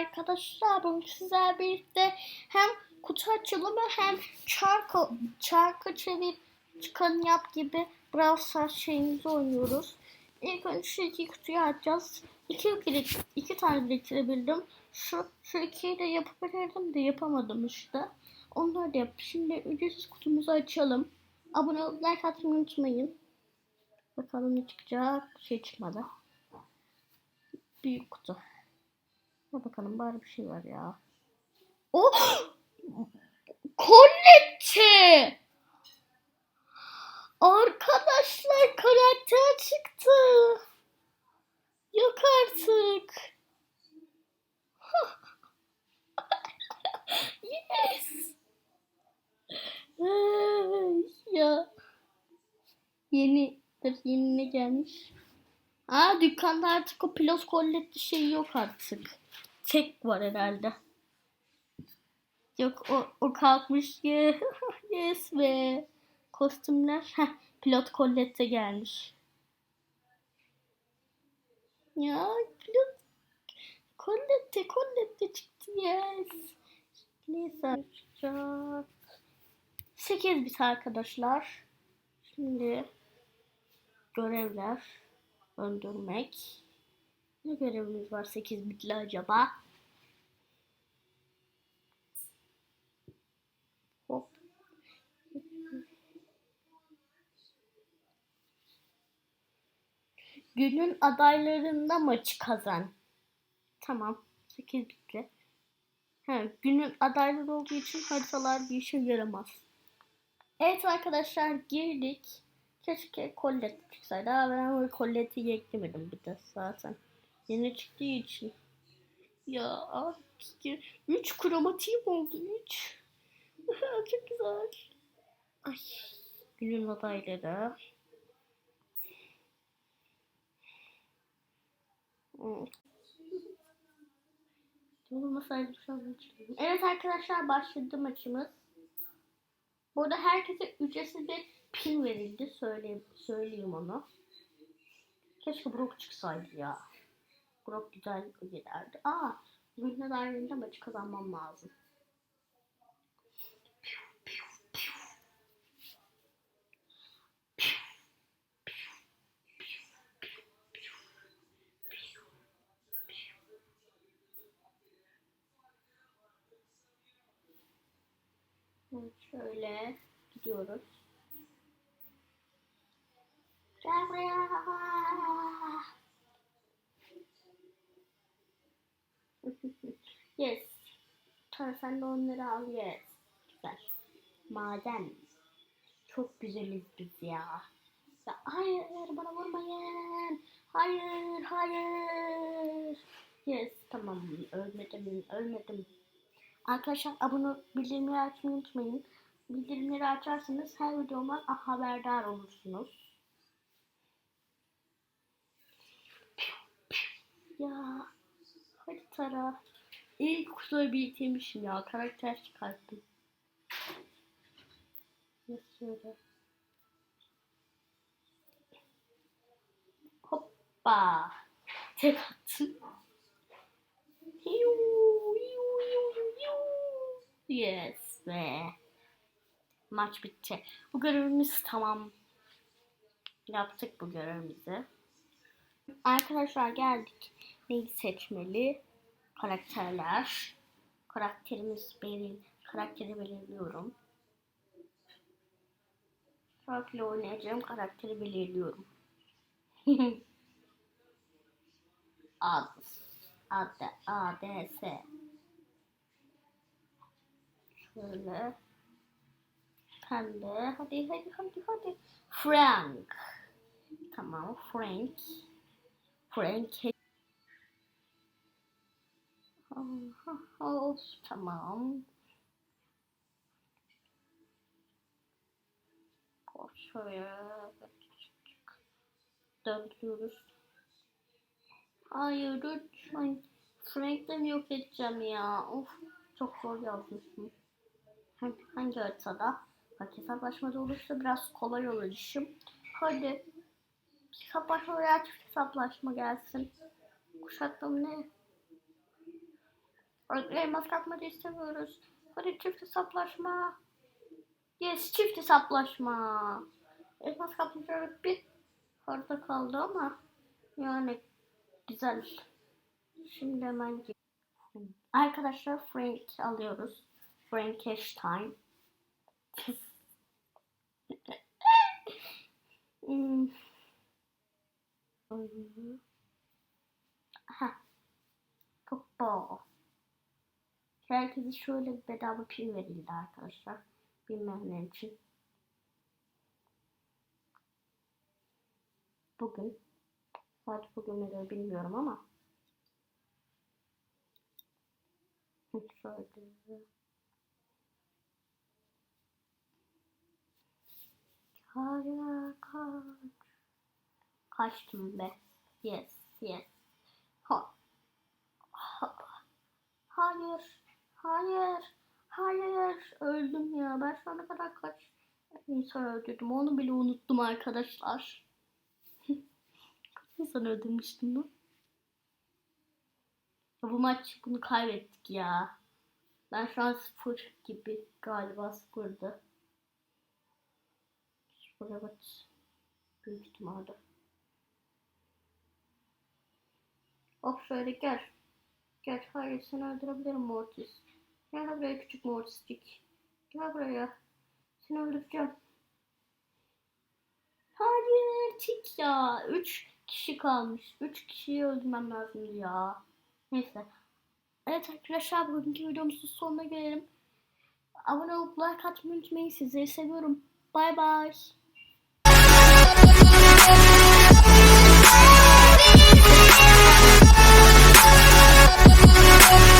arkadaşlar. Bugün sizlerle birlikte hem kutu açılımı hem çarkı, çarkı çevir çıkan yap gibi Brawl Stars şeyimizi oynuyoruz. İlk önce iki kutuyu açacağız. İki, birik, iki tane biriktirebildim. Şu, şu ikiyi de yapabilirdim de yapamadım işte. Onları da yap. Şimdi ücretsiz kutumuzu açalım. Abone olup like atmayı unutmayın. Bakalım ne çıkacak. Bir şey çıkmadı. Büyük kutu. Ne bakalım bari bir şey var ya. Oh! Kolette! Arkadaşlar karakter çıktı. Yok artık. yes. Ya. Yeni, dur yeni ne gelmiş? Aa dükkanda artık o pilot kolletli şey yok artık. Tek var herhalde. Yok o, o kalkmış yes be. Kostümler. Heh, pilot kollette gelmiş. Ya pilot kollette kollette çıktı yes. Neyse çıkacak. 8 bit arkadaşlar. Şimdi görevler öldürmek. Ne görevimiz var 8 bitli acaba? Hop. Günün adaylarında maçı kazan. Tamam. 8 bitli. He, günün adayları olduğu için haritalar bir işe yaramaz. Evet arkadaşlar girdik. Keşke kollet çıksaydı. Ama ben o kolleti eklemedim bir de zaten. Yeni çıktığı için. Ya 3 kromatiğim oldu 3. Çok güzel. Ay günün adayları. Hmm. Olmasaydı şu an Evet arkadaşlar başladı maçımız. Burada herkese ücretsiz bir pin verildi. Söyleyeyim, söyleyeyim onu. Keşke Brock çıksaydı ya. Brock güzel giderdi. Aa, bugün dairinde maçı kazanmam lazım. Şöyle gidiyoruz. Yes. Tamam sen de onları al yes. Güzel. Maden. Çok güzeliz biz ya. ya hayır bana vurmayın. Hayır hayır. Yes tamam ölmedim ölmedim. Arkadaşlar abone bildirimleri açmayı unutmayın. Bildirimleri açarsanız her videomdan haberdar olursunuz. Ya hadi tara. İlk kutuyu biriktirmişim ya. Karakter çıkarttım. Şöyle. Hoppa. Tek attım. Yes be. Maç bitti. Bu görevimiz tamam. Yaptık bu görevimizi. Arkadaşlar geldik. Neyi seçmeli? Karakterler. Karakterimiz benim. Karakteri belirliyorum. Farklı oynayacağım. Karakteri belirliyorum. Ad. Ad. A, D, S. Şöyle. Pembe. Hadi hadi hadi hadi. Frank. Tamam Frank. Frank. Oh, tamam. Şöyle döndürüyoruz. Hayır lütfen. Frank'le yok edeceğim ya. Of çok zor yazmışım. Hangi haritada? Bak hesaplaşmada olursa biraz kolay olur işim. Hadi. Hesaplaşma veya çift hesaplaşma gelsin. Kuşaklama ne? Elmas kapmaca istemiyoruz. Hadi çift hesaplaşma. Yes çift hesaplaşma. Elmas kapmaca bir orada kaldı ama yani güzel. Şimdi hemen Arkadaşlar Frank alıyoruz. Frankenstein. Hmm. Ha. Futbol. Herkese şöyle bedava pil verildi arkadaşlar. Bilmeyenler için. Bugün. Saat bugün nedir bilmiyorum ama. Şöyle. Hayır kaç. Kaçtım be. Yes, yes. Ha. ha. Hayır, hayır, hayır. Öldüm ya. Ben şu kadar kaç insan öldürdüm. Onu bile unuttum arkadaşlar. kaç insan öldürmüştüm ben? Bu maç bunu kaybettik ya. Ben şu an sıfır gibi galiba sıfırdı. Sıfır evet. Büyük ihtimalle. Hop şöyle gel. Gel hayır seni öldürebilirim Mortis. Gel buraya küçük mortiscik. Gel buraya. Seni öldüreceğim. Hayır tik ya. Üç kişi kalmış. Üç kişiyi öldürmem lazım ya. Neyse. Evet arkadaşlar bugünkü videomuzun sonuna gelelim. Abone olup like atmayı unutmayın. Sizleri seviyorum. Bay bay.